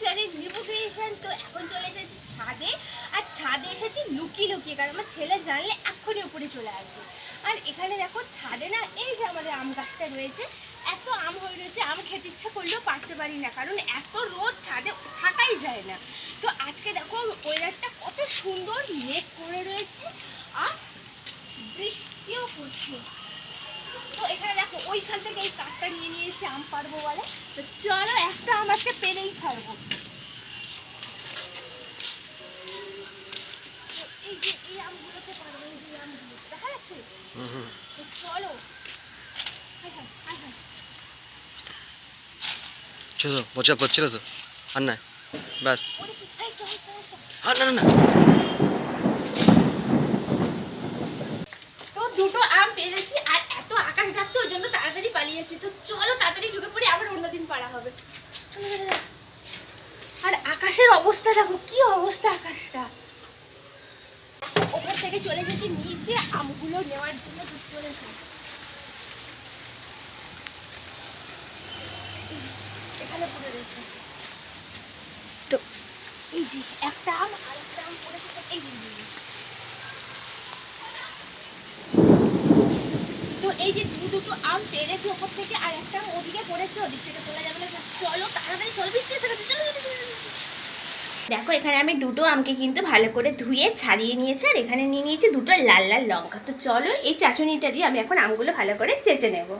Channel নিবু তো এখন চলে এসেছি ছাদে। আর ছাদে এসেছি লুকিয়ে লুকিয়ে কারণ আমার ছেলে জানলে চলে আসবে। আর এখানে দেখো ছাদে না, এই যে আমাদের আম গাছটা রয়েছে, এত আম হয়ে রয়েছে, আম খেতে ইচ্ছা করলেও পারতে পারি না, কারণ এত রোদ ছাদে থাকাই যায় না। তো আজকে দেখো ওয়েদারটা কত সুন্দর মেঘ করে রয়েছে, আর বৃষ্টিও পড়ছে। তো এখানে দেখো ওইখান থেকে এই কাঠটা নিয়ে নিয়েছি আম পারব বলে। তো চলো একটা আমাকে পেরেই ছাড়বো। এই যে এই আমগুলোতে তো আর না ব্যাস। আর না না না। আকাশের অবস্থা দেখো কি অবস্থা আকাশটা? ওপর থেকে চলে গেছি নিচে আমগুলো নেওয়ার জন্য চলে এখানে পড়ে রয়েছে। তো এই যে একটা আম আর একটা আম পড়ে এই যে, তো এই যে দু দুটো আম পেরেছি ওপর থেকে আর একটা আম ওদিকে পড়েছে ওদিক থেকে তোলা যাবে না। চলো তাড়াতাড়ি চলো বৃষ্টি এসে গেছে চলো চলো, চলো, চলো। দেখো, এখানে আমি দুটো আমকে কিন্তু ভালো করে ধুয়ে ছাড়িয়ে নিয়েছি, আর এখানে নিয়ে নিয়েছি দুটো লাল লাল লঙ্কা। তো চলো, এই চাচুনিটা দিয়ে আমি এখন আমগুলো ভালো করে চেঁচে নেব।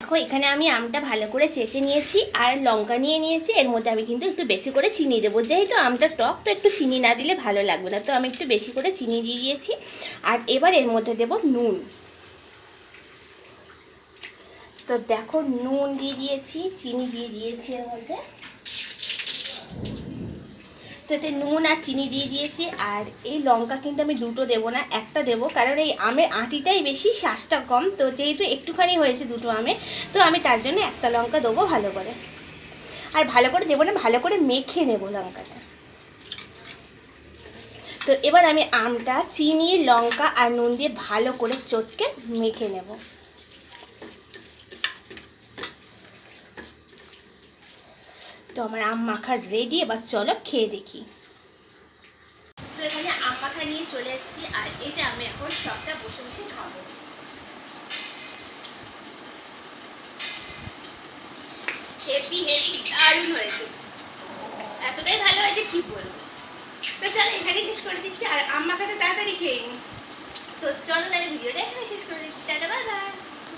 দেখো, এখানে আমি আমটা ভালো করে চেঁচে নিয়েছি, আর লঙ্কা নিয়ে নিয়েছি, এর মধ্যে আমি কিন্তু একটু বেশি করে চিনি দেবো। যেহেতু আমটা টক, তো একটু চিনি না দিলে ভালো লাগবে না, তো আমি একটু বেশি করে চিনি দিয়ে দিয়েছি। আর এবার এর মধ্যে দেবো নুন। তো দেখো, নুন দিয়ে দিয়েছি, চিনি দিয়ে দিয়েছি এর মধ্যে। তো এতে নুন আর চিনি দিয়ে দিয়েছি, আর এই লঙ্কা কিন্তু আমি দুটো দেবো না, একটা দেবো, কারণ এই আমের আঁটিটাই বেশি শ্বাসটা কম, তো যেহেতু একটুখানি হয়েছে দুটো আমে তো আমি তার জন্য একটা লঙ্কা দেবো ভালো করে। আর ভালো করে দেবো না, ভালো করে মেখে নেব লঙ্কাটা। তো এবার আমি আমটা, চিনি, লঙ্কা আর নুন দিয়ে ভালো করে চটকে মেখে নেব। তো আমার আম মাখা রেডি এবার চলো খেয়ে দেখি। তো এখানে আম মাখা নিয়ে চলে এসেছি, আর এটা আমি এখন সবটা বসে বসে খাব। হেভি হেভি দারুণ হয়েছে। এতটাই ভালো হয়েছে, কি বলব? তো চলো এখানে শেষ করে দিচ্ছি, আর আম মাখাটা তাড়াতাড়ি খেয়ে তো চলো তাহলে ভিডিওটা এখানে শেষ করে দিচ্ছি, টাটা, বাই বাই।